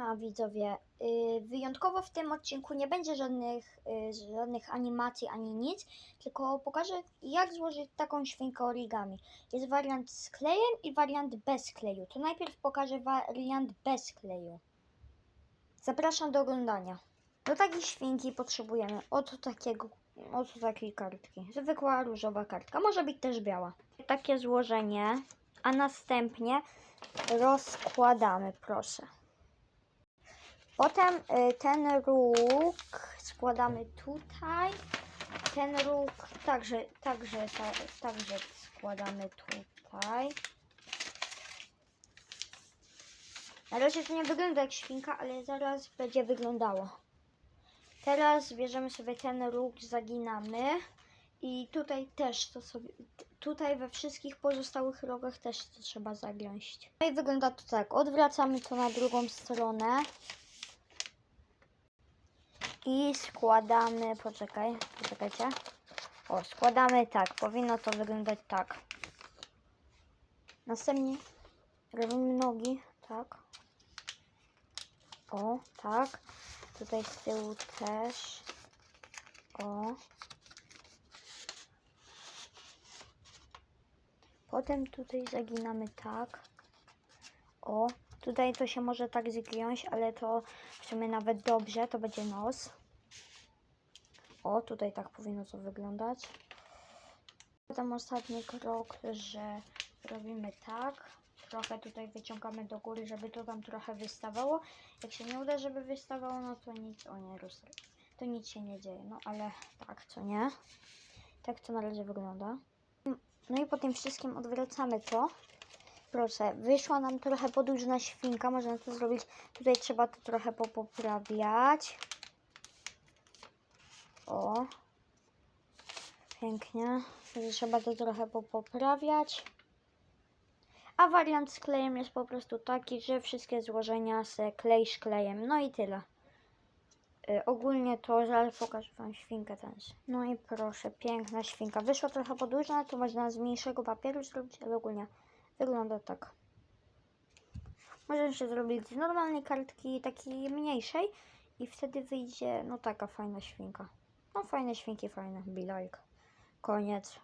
Siema widzowie, yy, wyjątkowo w tym odcinku nie będzie żadnych, yy, żadnych animacji ani nic, tylko pokażę jak złożyć taką świnkę origami. Jest wariant z klejem i wariant bez kleju. To najpierw pokażę wariant bez kleju. Zapraszam do oglądania. Do takiej świnki potrzebujemy oto takiego, oto takiej kartki. Zwykła różowa kartka, może być też biała. Takie złożenie, a następnie rozkładamy, proszę. Potem y, ten róg składamy tutaj. Ten róg także, także, ta, także składamy tutaj. Na razie to nie wygląda jak świnka, ale zaraz będzie wyglądało. Teraz bierzemy sobie ten róg, zaginamy. I tutaj też to sobie, tutaj we wszystkich pozostałych rogach też to trzeba zagiąć. No i wygląda to tak, odwracamy to na drugą stronę. I składamy, poczekaj, poczekajcie. O, składamy tak, powinno to wyglądać tak. Następnie robimy nogi, tak. O, tak. Tutaj z tyłu też. O. Potem tutaj zaginamy tak. O, tutaj to się może tak zgiąć, ale to w sumie nawet dobrze, to będzie nos. O, tutaj tak powinno to wyglądać. Potem ostatni krok, że robimy tak. Trochę tutaj wyciągamy do góry, żeby to tam trochę wystawało. Jak się nie uda, żeby wystawało, no to nic, o nie, roz- to nic się nie dzieje. No ale tak, co nie? Tak to na razie wygląda. No i po tym wszystkim odwracamy to. Proszę, wyszła nam trochę podłużna świnka, można to zrobić. Tutaj trzeba to trochę popoprawiać. O. Pięknie. Trzeba to trochę popoprawiać. A wariant z klejem jest po prostu taki, że wszystkie złożenia se klej szklejem. No i tyle. Y, ogólnie to, że ale pokażę Wam świnkę też. No i proszę, piękna świnka. Wyszła trochę podłużna, to można z mniejszego papieru zrobić, ale ogólnie wygląda tak. Możemy się zrobić z normalnej kartki, takiej mniejszej i wtedy wyjdzie, no taka fajna świnka. No fajne świnki, fajne, be like. Koniec.